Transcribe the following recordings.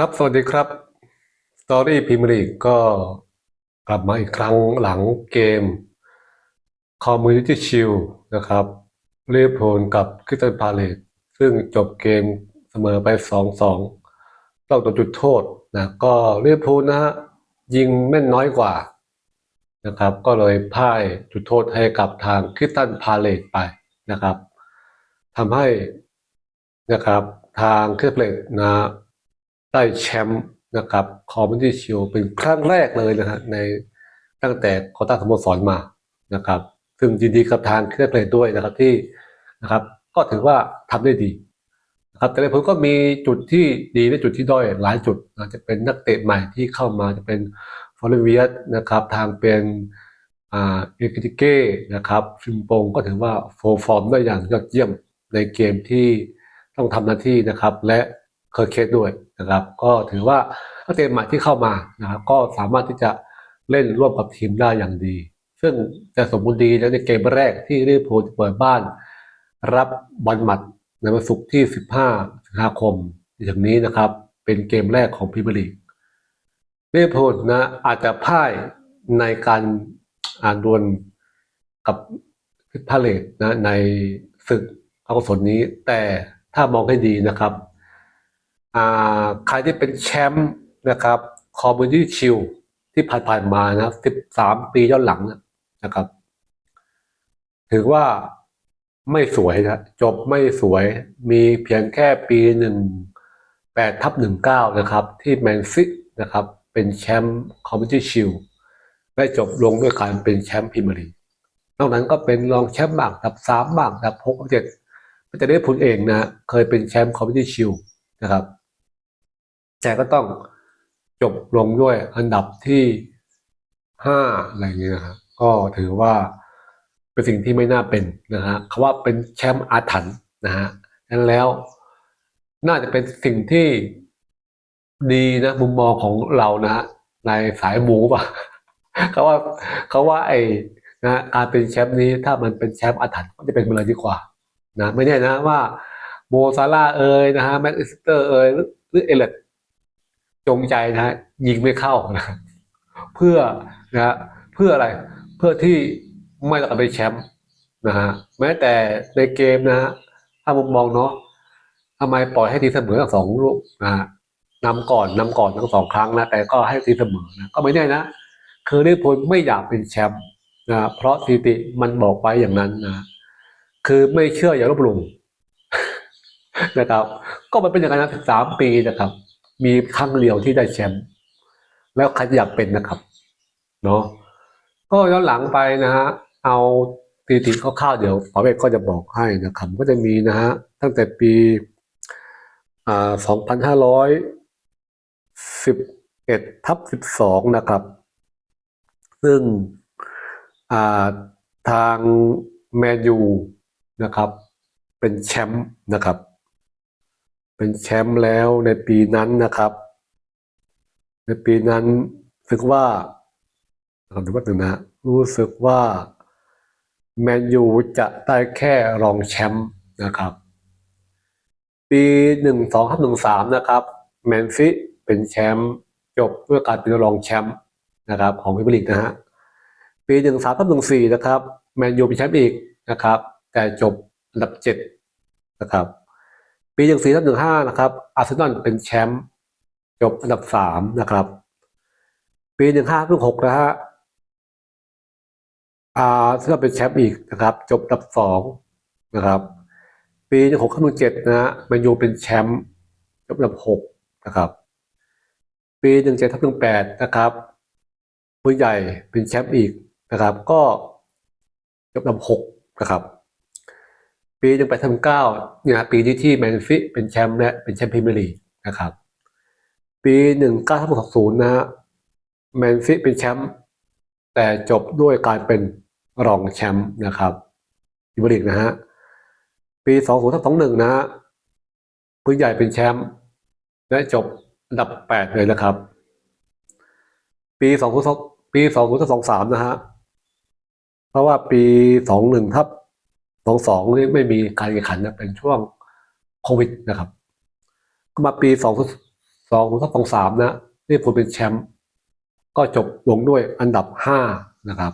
ครับ สวัสดีครับ Story p r e m i e r League ก็กลับมาอีกครั้งหลังเกม Community Shield นะครับเรียพูลกับคริสตันพาเลตซึ่งจบเกมเสมอไป 2-2ต้องตัวจุดโทษนะก็เรียพูลนะฮะยิงแม่นน้อยกว่านะครับ ก็เลยพ่ายจุดโทษให้กับทางคริสตันพาเลตไปนะครับทำให้นะครับทางคริสตันพาเลตนะ ได้แชมป์นะครับคอมมิชชิลเป็นครั้งแรกเลยนะฮะในตั้งแต่โควต้าสโมสรมานะครับ ซึ่งยินดีกับทางเครื่องเพลยด้วยนะครับที่นะครับ ก็ถือว่าทำได้ดีนะครับแต่ในผลก็มีจุดที่ดีและจุดที่ด้อยหลายจุดอาจจะเป็นนักเตะใหม่ที่เข้ามาจะเป็นฟอร์เรเวียสนะครับ ทางเป็นอ่าเอกิติเก้นะครับฟิมปงก็ถือว่าโฟร์ฟอร์มได้อย่างยอดเยี่ยมในเกมที่ต้องทำหน้าที่นะครับ และ เคอร์เคสด้วยนะครับ ก็ถือว่านักเตะใหม่ที่เข้ามานะครับก็สามารถที่จะเล่นร่วมกับทีมได้อย่างดี ซึ่งจะสมบูรณ์ดีแล้วในเกมแรกที่ลิเวอร์พูลเปิดบ้าน รับบอลหมัดในวันศุกร์ที่ 15สิงหาคมที่ถึงนี้นะครับ เป็นเกมแรกของพรีเมียร์ลีกลิเวอร์พูลนะอาจจะพ่ายในการอ่านดวลกับพิพาเลตนะในศึกพระกุศลนี้ แต่ถ้ามองให้ดีนะครับ ใครที่เป็นแชมป์นะครับคอมมูนิตี้ชิลที่ผ่านๆมานะ13ปีย้อนหลังนะครับ ถือว่าไม่สวยนะจบไม่สวยมีเพียงแค่ปีหนึ่งแปดทับหนึ่งเก้านะครับ ที่แมนซินะครับ เป็นแชมป์คอมมิชชิลและจบลงด้วยการเป็นแชมป์พรีเมียร์ลีกนอกนั้นก็เป็นรองแชมป์บ้างดับสามบ้างดับหกเจ็ดก็จะได้ผลเองนะ เคยเป็นแชมป์คอมมิชชิลนะครับ แต่ก็ต้องจบลงด้วยอันดับที่ห้าอะไรอย่างเงี้ยนะครับก็ถือว่าเป็นสิ่งที่ไม่น่าเป็นนะฮะคำว่าเป็นแชมป์อาถรรพ์นะฮะนั้นแล้วน่าจะเป็นสิ่งที่ดีนะมุมมองของเรานะฮะในสายหมูป่ะเขาว่าเขาว่าไอ้นะการเป็นแชมป์นี้ถ้ามันเป็นแชมป์อาถรรพ์ก็จะเป็นไปเลยดีกว่านะไม่แน่นะว่าโมซาร่าเอยนะฮะแม็กอิสเตอร์เอยหรือหรือเอเลต จงใจนะฮะยิงไม่เข้านะเพื่อนะเพื่ออะไรเพื่อที่ไม่ต้องการเป็นแชมป์นะฮะแม้แต่ในเกมนะฮะถ้ามุมมองเนาะทำไมปล่อยให้ทีเสมอทั้งสองลูกนะฮะนำก่อนนำก่อนทั้งสองครั้งนะแต่ก็ให้ทีเสมอนะก็ไม่แน่นะคือลิเวอร์พูลไม่อยากเป็นแชมป์นะเพราะสถิติมันบอกไว้อย่างนั้นนะคือไม่เชื่ออย่าลบหลู่นะครับ ก็มันเป็นอย่างนั้นสามปีนะครับ มีครั้งเดียวที่ได้แชมป์แล้วใครจะอยากเป็นนะครับเนาะก็ย้อนหลังไปนะฮะเอาสถิติคร่าวเดี๋ยวปอเวกก็จะบอกให้นะครับก็จะมีนะฮะตั้งแต่ปีอ่า2511ทับ12นะครับ ซึ่งอ่าทางแมนยูนะครับ เป็นแชมป์นะครับ เป็นแชมป์แล้วในปีนั้นนะครับ ในปีนั้นรู้สึกว่าขอดูว่าหนึ่งนะรู้สึกว่าแมนยูจะได้แค่รองแชมป์นะครับ ปีหนึ่งสองหนึ่งสามนะครับแมนซีเป็นแชมป์จบด้วยการเป็นรองแชมป์นะครับ ของพรีเมียร์ลีกนะฮะปีหนึ่งสามหนึ่งสี่นะครับแมนยูเป็นแชมป์อีกนะครับ แต่จบอันดับเจ็ดนะครับ ปีหนึ่งสี่ทับหนึ่งห้านะครับอาร์เซนอลเป็นแชมป์จบอันดับสามนะครับ ปีหนึ่งห้าหกนะฮะอ่าซึ่งเป็นแชมป์อีกนะครับ จบอันดับสองนะครับ ปีหนึ่งหกหนึ่งเจ็ดนะฮะแมนยูเป็นแชมป์จบอันดับหกนะครับ ปีหนึ่งเจ็ดทับหนึ่งแปดนะครับผู้ใหญ่เป็นแชมป์อีกนะครับ ก็จบอันดับหกนะครับ ปีหนึ่งแปดทับเก้าเนี่ยปีนี้ที่แมนซีเป็นแชมป์และเป็นแชมป์พรีเมียร์ลีกนะครับ ปีหนึ่งเก้าทับหกศูนย์นะฮะแมนซีเป็นแชมป์แต่จบด้วยการเป็นรองแชมป์นะครับพรีเมียร์ลีกนะฮะปีสองศูนย์ทับสองหนึ่งนะฮะผู้ใหญ่เป็นแชมป์และจบอันดับแปดเลยนะครับ ปีสองศูนย์ปีสองศูนย์ทับสองสามนะฮะเพราะว่าปีสองหนึ่งทับ สองสองนี่ไม่มีการแข่งขันนะเป็นช่วงโควิดนะครับ ก็มาปีสองสองทับสองสามนะลิเวอร์พูลเป็นแชมป์ก็จบลงด้วยอันดับห้านะครับ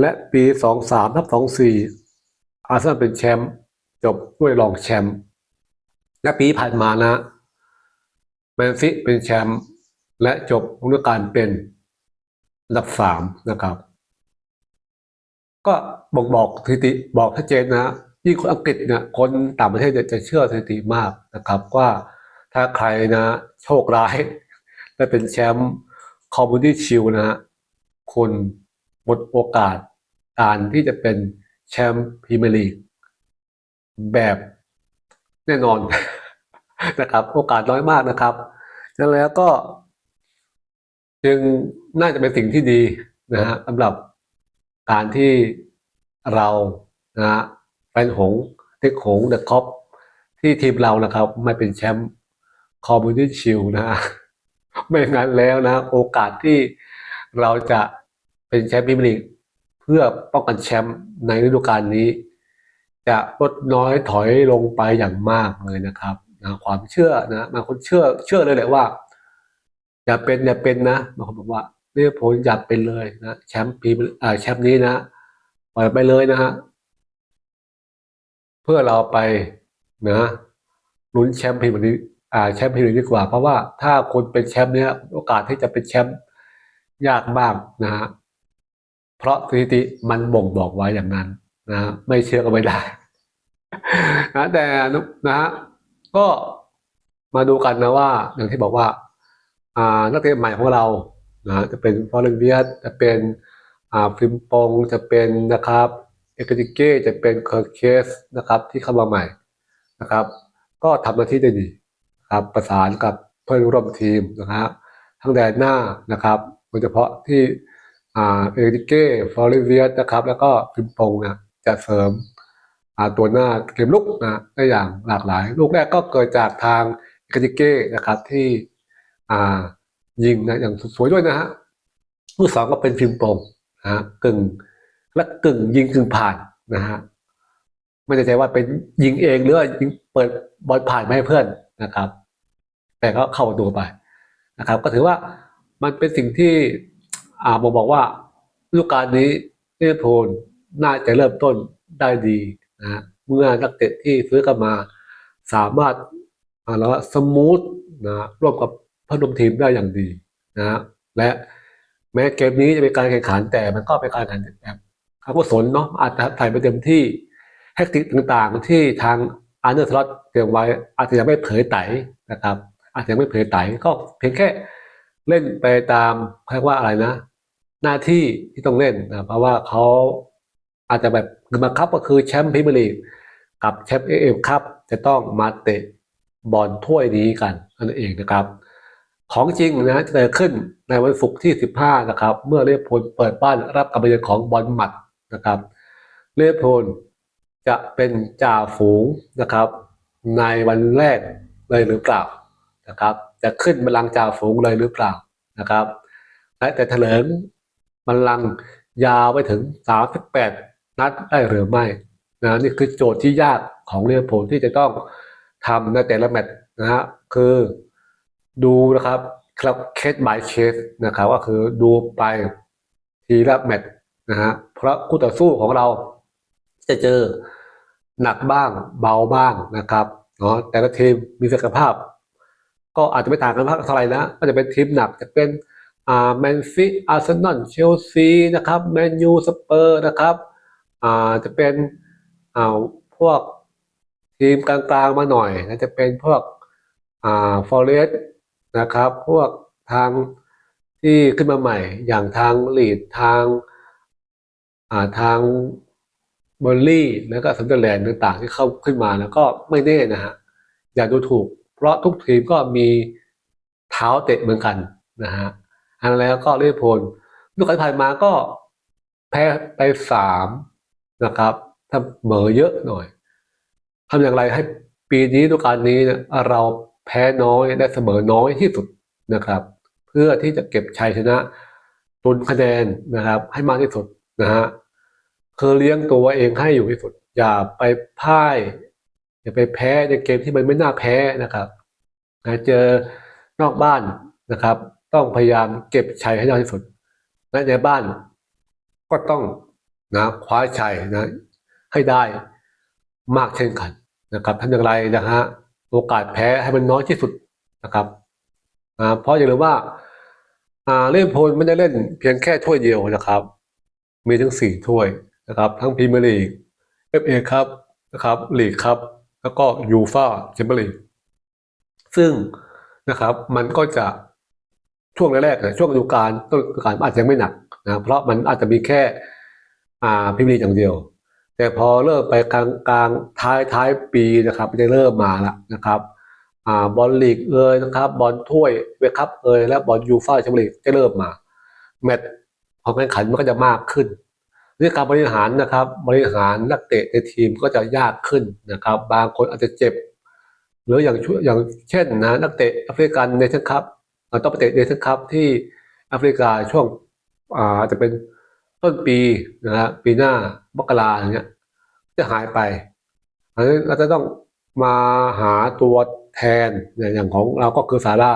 และปีสองสามทับสองสี่อาร์เซนอลเป็นแชมป์จบด้วยรองแชมป์และปีผ่านมานะแมนซีเป็นแชมป์และจบฤดูกาลเป็นอันดับสามนะครับ ก็บอกบอกสถิติบอกชัดเจนนะยิ่งคนอังกฤษเนี่ยคนต่างประเทศจะเชื่อสถิติมากนะครับว่าถ้าใครนะโชคร้ายได้เป็นแชมป์คอมมูนิชิลนะฮะคุณหมดโอกาสการที่จะเป็นแชมป์พรีเมียร์ลีกแบบแน่นอนนะครับ โอกาสน้อยมากนะครับดังนั้นแล้วก็ จึงน่าจะเป็นสิ่งที่ดีนะฮะสำหรับ การที่เรานะแฟนหงส์เด็กหงเดอะคอปที่ทีมเรานะครับ ไม่เป็นแชมป์คอมมูนิชิลนะไม่งั้นแล้วนะ โอกาสที่เราจะเป็นแชมป์พรีเมียร์ลีกเพื่อป้องกันแชมป์ในฤดูกาลนี้ จะลดน้อยถอยลงไปอย่างมากเลยนะครับนะความเชื่อนะบางคนเชื่อเชื่อเลยแหละว่าอย่าเป็นอย่าเป็นนะบางคนบอกว่า ลิเวอร์พูลอย่าเป็นเลยนะแชมป์พีเอ่าแชมป์นี้นะปล่อยไปเลยนะฮะเพื่อเราไปนะลุ้นแชมป์พีเมียร์ลีกอ่าแชมป์พีเมียร์ลีกดีกว่า เพราะว่าถ้าคนเป็นแชมป์เนี่ยโอกาสที่จะเป็นแชมป์ยากมากนะฮะเพราะสถิติมันบ่งบอกไว้อย่างนั้นนะไม่เชื่อก็ไม่ได้นะแต่นะฮะก็มาดูกันนะว่าอย่างที่บอกว่า อ่านักเตะใหม่ของเรา นะจะเป็นฟอร์เรเวียสจะเป็นอ่าฟิมปงจะเป็นนะครับเอกติเก้จะเป็นเคอร์เคสนะครับที่เข้ามาใหม่นะครับ ก็ทำหน้าที่ได้ดีครับประสานกับเพื่อนร่วมทีมนะฮะทั้งแดนหน้านะครับโดยเฉพาะที่อ่าเอกติเก้ฟอร์เรเวียสนะครับ แล้วก็ฟิมปงนะจะเสริมตัวหน้าเกมลุกนะได้อย่างหลากหลาย ลูกแรกก็เกิดจากทางเอกติเก้นะครับที่อ่า ยิงนะอย่างสวยด้วยนะฮะลูกสองก็เป็นฟิล์มโปร่งนะฮะกึ่งและกึ่งยิงกึ่งผ่านนะฮะไม่แน่ใจว่าเป็นยิงเองหรือว่ายิงเปิดบอลผ่านมาให้เพื่อนนะครับ แต่ก็เข้าประตูไปนะครับ ก็ถือว่ามันเป็นสิ่งที่อ่าบอกบอกว่าฤดูกกาลนี้ลิเวอร์พูลน่าจะเริ่มต้นได้ดีนะเมื่อนักเตะที่ซื้อกันมาสามารถอ่าแล้วสมูทนะร่วมกับ พื่อนมทีมได้อย่างดีนะฮะและแม้เกมนี้จะเป็นการแข่งขันแต่มันก็เป็นการแข่งขันแบบการกุศลเนาะอาจจะถ่ายไปเต็มที่แฮกติกต่างๆ ที่ทางอาร์เนอร์สล็อตเตรียมไว้อาจจะยังไม่เผยไตนะครับ อาจจะยังไม่เผยไตก็เพียงแค่เล่นไปตามเรียกว่าอะไรนะ หน้าที่ที่ต้องเล่นนะเพราะว่าเขาอาจจะแบบคือบังคับก็คือแชมป์พรีเมียร์ลีกกับแชมป์เอฟครับจะต้องมาเตะบอลถ้วยนี้กันนั่นเองนะครับ ของจริงนะจะเกิดขึ้นในวันศุกร์ที่ 15 นะครับ เมื่อเลียพลเปิดบ้านรับการมาเยือนของบอลหมัดนะครับเลียพลจะเป็นจ่าฝูงนะครับ ในวันแรกเลยหรือเปล่านะครับ จะขึ้นบัลลังก์จ่าฝูงเลยหรือเปล่านะครับและแต่เถลิงบัลลังก์ยาวไปถึง 38 นัดได้หรือไม่นะนี่คือโจทย์ที่ยากของเลียพลที่จะต้องทำในแต่ละแมตช์นะฮะคือ ดูนะครับครับเคส by เคสนะครับก็คือดูไปทีละแมตช์นะฮะเพราะคู่ต่อสู้ของเราจะเจอหนักบ้างเบาบ้างนะครับเนาะแต่ละทีมมีศักยภาพ ก็อาจจะไม่ต่างกันมากเท่าไหร่นะก็จะเป็นทีมหนักจะเป็นอ่าแมนซีอาร์เซนอลเชลซีนะครับแมนยูสเปอร์นะครับอ่าจะเป็นอ่าพวกทีมกลางๆมาหน่อยนะจะเป็นพวกอ่าฟอเรส นะครับ พวกทางที่ขึ้นมาใหม่ อย่างทางลีดทางาทางเบอร์ลี่แล้วก็ซันเดอร์แลนด์ต่างๆ ที่เข้าขึ้นมาแล้วก็ไม่แน่นะฮะอย่าดูถูก เพราะทุกทีมก็มีเท้าเตะเหมือนกันนะฮะอันแล้วก็เรียพลลูกที่ผ่านมาก็แพ้ไปสามนะครับถ้าเหมอเยอะหน่อยทำอย่างไรให้ปีนี้ฤดูกาลนี้เนี่ยเรา แพ้น้อยได้เสมอน้อยที่สุดนะครับ เพื่อที่จะเก็บชัยชนะตุนคะแนนนะครับ ให้มากที่สุดนะฮะคือเลี้ยงตัวเองให้อยู่ที่สุด อย่าไปพ่าย อย่าไปแพ้ในเกมที่มันไม่น่าแพ้นะครับนะเจอนอกบ้านนะครับ ต้องพยายามเก็บชัยให้ได้ที่สุดและในบ้านก็ต้องนะคว้าชัยนะให้ได้มากเช่นกันนะครับทำอย่างไรนะฮะ โอกาสแพ้ให้มันน้อยที่สุดนะครับเพราะอย่าลืมว่าเล่นโพลไม่ได้เล่นเพียงแค่ถ้วยเดียวนะครับ มีทั้งสี่ถ้วยนะครับ ทั้งพรีเมียร์ลีกเอฟเอครับนะครับลีกครับ แล้วก็ยูฟ่าแชมเปี้ยนลีกซึ่งนะครับมันก็จะช่วงแรกๆนี่ยช่วงฤดูกาลต้นฤดูกาลอาจจะยังไม่หนักนะเพราะมันอาจจะมีแค่พรีเมียร์ลีกอย่างเดียว แต่พอเริ่มไปกลางกลางท้ายท้ายปีนะครับจะเริ่มมาแล้วนะครับอบอลลีกเอ่ยนะครับบอลถ้วยเวคัพเอ่ยและบอลยูฟ่าแชมเปี้ยนลีกจะเริ่มมาแมตช์ของการแข่งขันมันก็จะมากขึ้นเรื่องการบริหารนะครับบริหารนักเตะในทีมก็จะยากขึ้นนะครับ บางคนอาจจะเจ็บ หรืออย่างอย่างเช่นนะนักเตะแอฟริกันเนชั่นคัพต้องไปเตะเนชั่นคัพที่แอฟริกาช่วงอ่าจะเป็น ต้นปีนะฮะปีหน้ามกราอย่างเงี้ย จะหายไปอันนี้เราจะต้องมาหาตัวแทนอย่างของเราก็คือซาร่า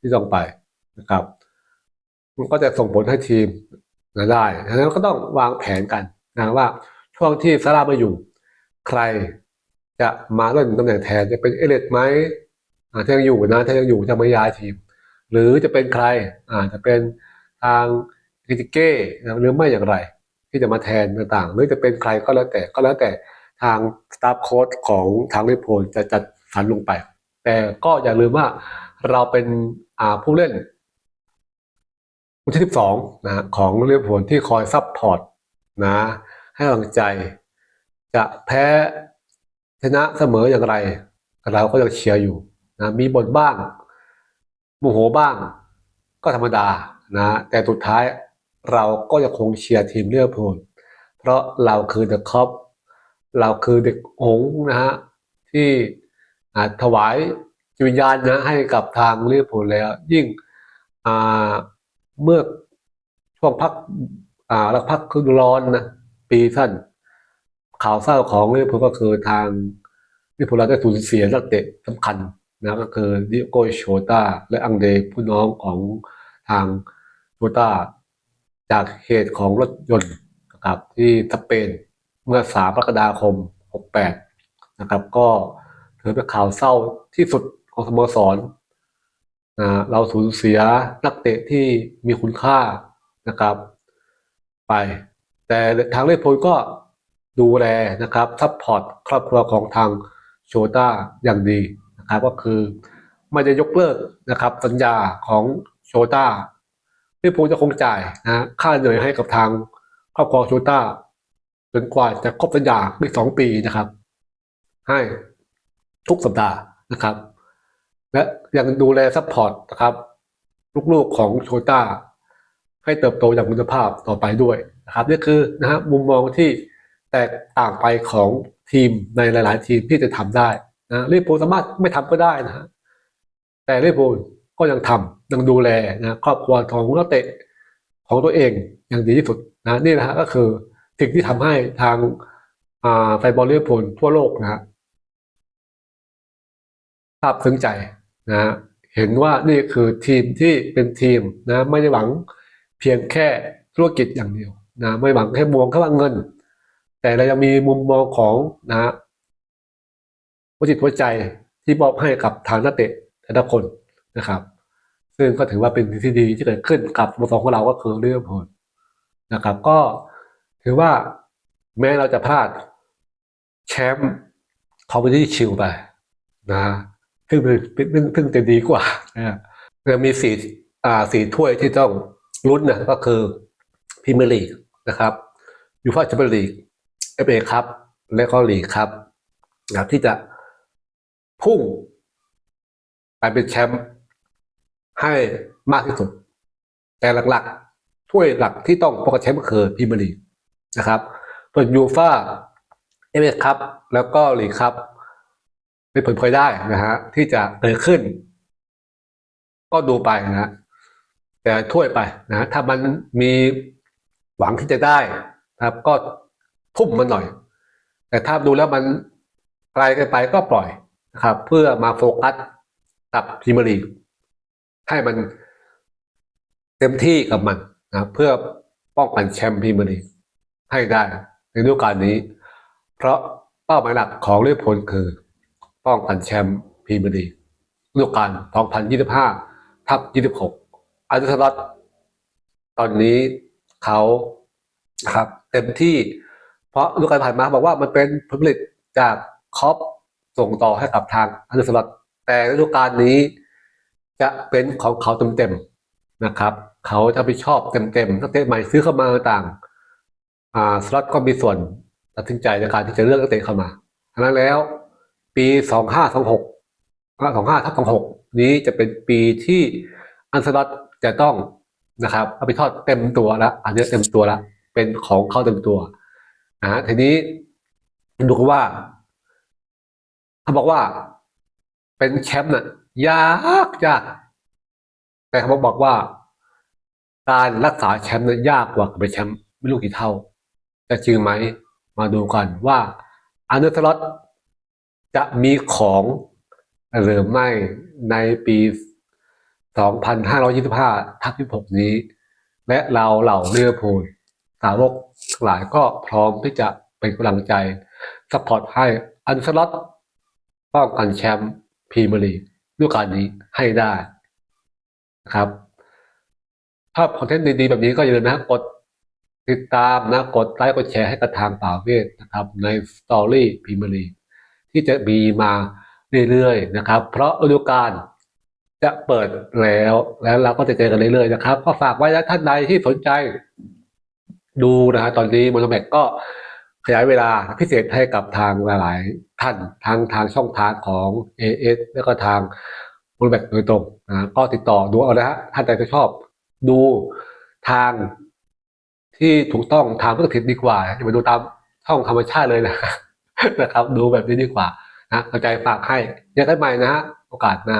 ที่ต้องไปนะครับ มันก็จะส่งผลให้ทีมนะได้ดังนั้นก็ต้องวางแผนกันนะว่าช่วงที่ซาร่าม่อยู่ ใครจะมาเล่นตำแหน่งแทนจะเป็นเอเลตไหมอ่าถ้ายังอยู่นะถ้ายังอยู่จะไม่ย้ายทีม หรือจะเป็นใครอ่าจะเป็นทาง กิติเก้หรือไม่อย่างไร ที่จะมาแทนต่างๆ หรือจะเป็นใครก็แล้วแต่ก็แล้วแต่ทางสตาฟโค้ชของทางลิเวอร์พูลจะจัดสรรลงไป แต่ก็อย่าลืมว่าเราเป็นผู้เล่นคนที่ 12 นะของลิเวอร์พูลที่คอยซับพอร์ตนะให้กำลังใจ จะแพ้ชนะเสมออย่างไร เราก็ยังเชียร์อยู่นะมีบ่นบ้างโมโหบ้าง ก็ธรรมดานะแต่สุดท้าย เราก็ยังคงเชียร์ทีมเลือร์พูลเพราะเราคือเดอะคอปเราคือเด็กหงนะฮะที่ถวายจิตวิญญาณนะให้กับทางเลือร์พูลแล้ว ยิ่งเมื่อช่วงพักอ่าแล้วพักคือร้อนนะปีสั้นข่าวเศร้าของลิเวอร์พูลก็คือทางลิเวอร์พูลเราได้สูญเสียนักเตะสำคัญนะก็คือดิโก้โชตาและอังเดผู้น้องของทางโชตา จากเหตุของรถยนต์นะครับที่สเปนเมื่อ 3 กรกฎาคม 68 นะครับ ก็ถือเป็นข่าวเศร้าที่สุดของสโมสรนะเราสูญเสียนักเตะที่มีคุณค่านะครับ ไป แต่ทางเลโพลก็ดูแลนะครับซัพพอร์ตครอบครัวของทางโชต้าอย่างดีนะครับ ก็คือไม่จะยกเลิกนะครับสัญญาของโชต้า ที่ผมจะคงจ่ายนะค่าเหนื่อยให้กับทางครอบครัวโชต้าจนกว่าจะครบสัญญาอีกสองปีนะครับ ให้ทุกสัปดาห์นะครับ และยังดูแลซัพพอร์ตนะครับ ลูกๆของโชต้าให้เติบโตอย่างคุณภาพต่อไปด้วยนะครับนี่คือนะฮะมุมมองที่แตกต่างไปของทีมในหลาย ๆ ทีมที่จะทำได้นะลิเวอร์พูลสามารถไม่ทำก็ได้นะฮะแต่ลิเวอร์พูล ก็ยังทำยังดูแลนะครอบครัวของนักเตะของตัวเองอย่างดีที่สุดนะนี่นะฮะก็คือสิ่งที่ทำให้ทางอ่าแฟนบอลลิเวอร์พูลทั่วโลกนะฮะภาพซึ้งใจนะฮะเห็นว่านี่คือทีมที่เป็นทีมนะไม่ได้หวังเพียงแค่ธุรกิจอย่างเดียวนะไม่หวังแค่มองแค่ว่าเงิน แต่เรายังมีมุมมองของนะหัวจิตหัวใจที่มอบให้กับทางนักเตะแต่ละคน นะครับ ซึ่งก็ถือว่าเป็นสิ่งที่ดีที่เกิดขึ้นกับสโมสรของเราก็คือลิเวอร์พูลนะครับ ก็ถือว่าแม้เราจะพลาดแชมป์คอมมิตี้ชิลไปนะซึ่งเป็นซึ่งซึ่งจะดีกว่านะเรามีสี่อ่าสี่ถ้วยที่ต้องลุ้นนะก็คือพรีเมียร์ลีกนะครับยูฟ่าแชมเปี้ยนลีกเอฟเอครับ และก็ลีกครับนะที่จะพุ่งไปเป็นแชมป์ ให้มากที่สุด แต่หลักๆ ถ้วยหลักที่ต้องป้องกันแชมป์ก็คือพรีเมียร์ลีกนะครับส่วนยูฟ่าเอฟเอครับแล้วก็ลีกครับเป็นผลพลอยได้นะฮะที่จะเกิดขึ้น ก็ดูไปนะ แต่ถ้วยไปนะถ้ามันมีหวังที่จะได้นะครับ ก็ทุ่มมันหน่อย แต่ถ้าดูแล้วมันไกลเกินไปก็ปล่อยนะครับ เพื่อมาโฟกัสกับพรีเมียร์ลีก ให้มันเต็มที่กับมันนะเพื่อป้องกันแชมป์พรีเมียร์ลีกให้ได้ในฤดูกาลนี้ เพราะเป้าหมายหลักของลิเวอร์พูลคือ ป้องกันแชมป์พรีเมียร์ลีกฤดูกาล 2025 ทับ 26 อันเดอร์สลอตตอนนี้เขานะครับ เต็มที่ เพราะฤดูกาลผ่านมาบอกว่ามันเป็นผลผลิตจากคอปส่งต่อให้กับทางอันเดอร์สลอตแต่ฤดูกาลนี้ จะเป็นของเขาเต็มๆนะครับ เขาจะไปชอบเต็มๆนักเตะใหม่ซื้อเข้ามาต่างอ่าสล็อตก็มีส่วนตัดสินใจในการที่จะเลือกนักเตะเข้ามาดังนั้นแล้ว ปี2526 25ทับ26นี้จะเป็นปีที่อันสล็อตจะต้องนะครับเอาไปทอดเต็มตัวแล้วอันนี้เต็มตัวแล้วเป็นของเขาเต็มตัวนะทีนี้ดูว่าเขาบอกว่าเป็นแชมป์น่ะ ยากยากแต่เขาบอกว่า การรักษาแชมป์นั้นยากกว่าเป็นแชมป์ไม่รู้กี่เท่า จะจริงไหมมาดูกันว่าอันเดอร์สล็อตจะมีของหรือไม่ในปี 2525 ทับ16นี้ และเราเหล่าเรือพูลสาวกทั้งหลายก็พร้อมที่จะเป็นกำลังใจสปอร์ตให้อันเดอร์สล็อตป้องกันแชมป์พรีเมียร์ลีก ฤดูกาลนี้ให้ได้นะครับถ้าคอนเทนต์ดีๆแบบนี้ก็อย่าลืมนะกดติดตามนะกดไลค์กดแชร์ให้กับทางป่าเวทนะครับ ในสตอรี่พรีเมียร์ลีที่จะมีมาเรื่อยๆนะครับ เพราะฤดูกาลจะเปิดแล้วแล้วเราก็จะเจอกันเรื่อยๆนะครับ ก็ฝากไว้นะท่านใดที่สนใจดูนะฮะตอนนี้โมโนแมกก็ขยายเวลาพิเศษให้กับทางหลาย ท่านทางทางช่องทางของ AS แล้วก็ทางบริษัทโดยตรงนะก็ติดต่อดูเอานะฮะท่านใดที่ชอบดูทางที่ถูกต้องทางพุทธทิศดีกว่าอย่าไปดูตามช่องธรรมชาติเลยนะนะครับ ดูแบบนี้ดีกว่านะเอาใจฝากให้ยังได้ใหม่นะฮะโอกาสหน้า